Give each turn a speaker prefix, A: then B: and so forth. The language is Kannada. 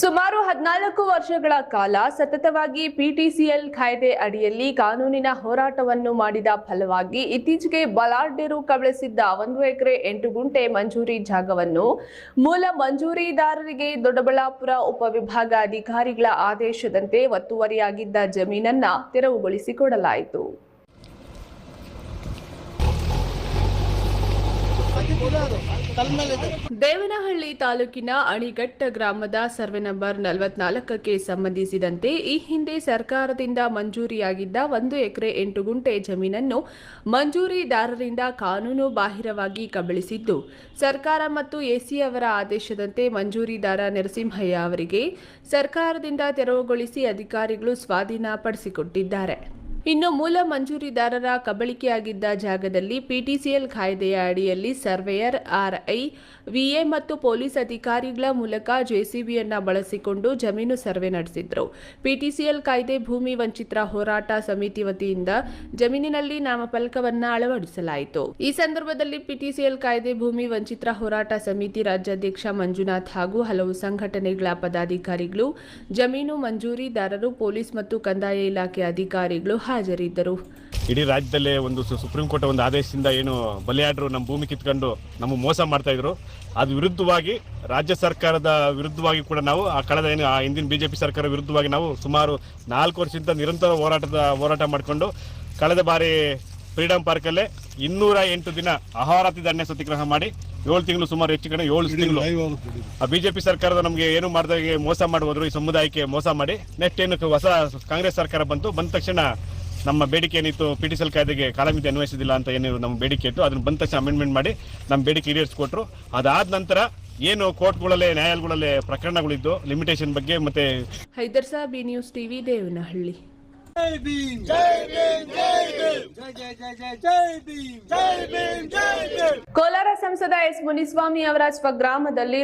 A: ಸುಮಾರು ಹದಿನಾಲ್ಕು ವರ್ಷಗಳ ಕಾಲ ಸತತವಾಗಿ ಪಿಟಿಸಿಎಲ್ ಕಾಯ್ದೆ ಅಡಿಯಲ್ಲಿ ಕಾನೂನಿನ ಹೋರಾಟವನ್ನು ಮಾಡಿದ ಫಲವಾಗಿ ಇತ್ತೀಚೆಗೆ ಬಲಾಢ್ಯರು ಕಬಳಿಸಿದ್ದ ಒಂದು ಎಕರೆ ಎಂಟು ಗುಂಟೆ ಮಂಜೂರಿ ಜಾಗವನ್ನು ಮೂಲ ಮಂಜೂರಿದಾರರಿಗೆ ದೊಡ್ಡಬಳ್ಳಾಪುರ ಉಪವಿಭಾಗ ಅಧಿಕಾರಿಗಳ ಆದೇಶದಂತೆ ಒತ್ತುವರಿಯಾಗಿದ್ದ ಜಮೀನನ್ನ ತೆರವುಗೊಳಿಸಿಕೊಡಲಾಯಿತು. ದೇವನಹಳ್ಳಿ ತಾಲೂಕಿನ ಅಣಿಘಟ್ಟ ಗ್ರಾಮದ ಸರ್ವೆ ನಂಬರ್ ನಲವತ್ನಾಲ್ಕಕ್ಕೆ ಸಂಬಂಧಿಸಿದಂತೆ ಈ ಹಿಂದೆ ಸರ್ಕಾರದಿಂದ ಮಂಜೂರಿಯಾಗಿದ್ದ ಒಂದು ಎಕರೆ ಎಂಟು ಗುಂಟೆ ಜಮೀನನ್ನು ಮಂಜೂರಿದಾರರಿಂದ ಕಾನೂನು ಬಾಹಿರವಾಗಿ ಕಬಳಿಸಿದ್ದು. ಸರ್ಕಾರ ಮತ್ತು ಎಸಿ ಅವರ ಆದೇಶದಂತೆ ಮಂಜೂರಿದಾರ ನರಸಿಂಹಯ್ಯ ಅವರಿಗೆ ಸರ್ಕಾರದಿಂದ ತೆರವುಗೊಳಿಸಿ ಅಧಿಕಾರಿಗಳು ಸ್ವಾಧೀನಪಡಿಸಿಕೊಟ್ಟಿದ್ದಾರೆ. ಇನ್ನು ಮೂಲ ಮಂಜೂರಿದಾರರ ಕಬಳಿಕೆಯಾಗಿದ್ದ ಜಾಗದಲ್ಲಿ ಪಿಟಿಸಿಎಲ್ ಕಾಯ್ದೆಯ ಅಡಿಯಲ್ಲಿ ಸರ್ವೇಯರ್ ಆರ್ಐ, ವಿಎ ಮತ್ತು ಪೊಲೀಸ್ ಅಧಿಕಾರಿಗಳ ಮೂಲಕ ಜೆಸಿಬಿಯನ್ನ ಬಳಸಿಕೊಂಡು ಜಮೀನು ಸರ್ವೆ ನಡೆಸಿದ್ರು. ಪಿಟಿಸಿಎಲ್ ಕಾಯ್ದೆ ಭೂಮಿ ವಂಚಿತರ ಹೋರಾಟ ಸಮಿತಿ ವತಿಯಿಂದ ಜಮೀನಿನಲ್ಲಿ ನಾಮಫಲಕವನ್ನ ಅಳವಡಿಸಲಾಯಿತು. ಈ ಸಂದರ್ಭದಲ್ಲಿ ಪಿಟಿಸಿಎಲ್ ಕಾಯ್ದೆ ಭೂಮಿ ವಂಚಿತರ ಹೋರಾಟ ಸಮಿತಿ ರಾಜ್ಯಾಧ್ಯಕ್ಷ ಮಂಜುನಾಥ್ ಹಾಗೂ ಹಲವು ಸಂಘಟನೆಗಳ ಪದಾಧಿಕಾರಿಗಳು, ಜಮೀನು ಮಂಜೂರಿದಾರರು, ಪೊಲೀಸ್ ಮತ್ತು ಕಂದಾಯ ಇಲಾಖೆ ಅಧಿಕಾರಿಗಳು ಹಾಜರಿದ್ದರು
B: ಇಡೀ ರಾಜ್ಯದಲ್ಲೇ ಒಂದು ಸು- ಸುಪ್ರೀಂ ಕೋರ್ಟ್ ಒಂದು ಆದೇಶದಿಂದ ಏನು ಬಲಿಯಾಡರು ನಮ್ಮ ಭೂಮಿ ಕಿತ್ಕೊಂಡು ನಮ್ಮ ಮೋಸ ಮಾಡ್ತಾ ಇದ್ರು. ಅದು ವಿರುದ್ಧವಾಗಿ ರಾಜ್ಯ ಸರ್ಕಾರದ ವಿರುದ್ಧವಾಗಿ ಕೂಡ ನಾವು ಆ ಕಳೆದ ಏನು ಆ ಹಿಂದಿನ ಬಿಜೆಪಿ ಸರ್ಕಾರ ವಿರುದ್ಧವಾಗಿ ನಾವು ಸುಮಾರು ನಾಲ್ಕು ವರ್ಷದಿಂದ ನಿರಂತರ ಹೋರಾಟದ ಹೋರಾಟ ಮಾಡಿಕೊಂಡು ಕಳೆದ ಬಾರಿ ಫ್ರೀಡಂ ಪಾರ್ಕಲ್ಲೇ ಇನ್ನೂರ ಎಂಟು ದಿನ ಅಹೋರಾತ್ರಿ ದಂಡ ಸತ್ಯಾಗ್ರಹ ಮಾಡಿ ಏಳು ತಿಂಗಳು ಸುಮಾರು ಹೆಚ್ಚು ಕಡೆ ಏಳು ತಿಂಗಳು ಆ ಬಿಜೆಪಿ ಸರ್ಕಾರದ ನಮಗೆ ಏನು ಮಾಡಿದಾಗ ಮೋಸ ಮಾಡುವುದ್ರು ಈ ಸಮುದಾಯಕ್ಕೆ ಮೋಸ ಮಾಡಿ ನೆಕ್ಸ್ಟ್ ಏನು ಹೊಸ ಕಾಂಗ್ರೆಸ್ ಸರ್ಕಾರ ಬಂತು. ಬಂದ ತಕ್ಷಣ ನಮ್ಮ ಬೇಡಿಕೆ ಏನಿತ್ತು ಪಿ ಟಿ ಕಾಯ್ದೆಗೆ ಕಾಲಮಿತಿ ಅನ್ವಯಿಸೋದಿಲ್ಲ ಅಂತ ಏನು ನಮ್ಮ ಬೇಡಿಕೆ ಇತ್ತು ಅದನ್ನ ಬಂದ ತಕ್ಷಣ ಅಮೆಂಡ್ಮೆಂಟ್ ಮಾಡಿ ನಮ್ಮ ಬೇಡಿಕೆ ಈಡೇರಿಸಿಕೊಟ್ರು. ಅದಾದ ನಂತರ ಏನು ಕೋರ್ಟ್ಗಳಲ್ಲೇ ನ್ಯಾಯಾಲಯಗಳಲ್ಲೇ ಪ್ರಕರಣಗಳಿದ್ದು ಲಿಮಿಟೇಷನ್ ಬಗ್ಗೆ ಮತ್ತೆ
A: Haider Sab B news TV Devanahalli.
C: ಜೈ ಭೀಮ್ ಜೈ ಭೀಮ್ ಜೈ ಭೀಮ್ ಜೈ ಜೈ ಜೈ ಜೈ ಜೈ ಭೀಮ್ ಜೈ ಭೀಮ್ ಜೈ ಭೀಮ್.
A: ಕೋಲಾರ ಸಂಸದ ಎಸ್ ಮುನಿಸ್ವಾಮಿ ಅವರ ಸ್ವಗ್ರಾಮದಲ್ಲಿ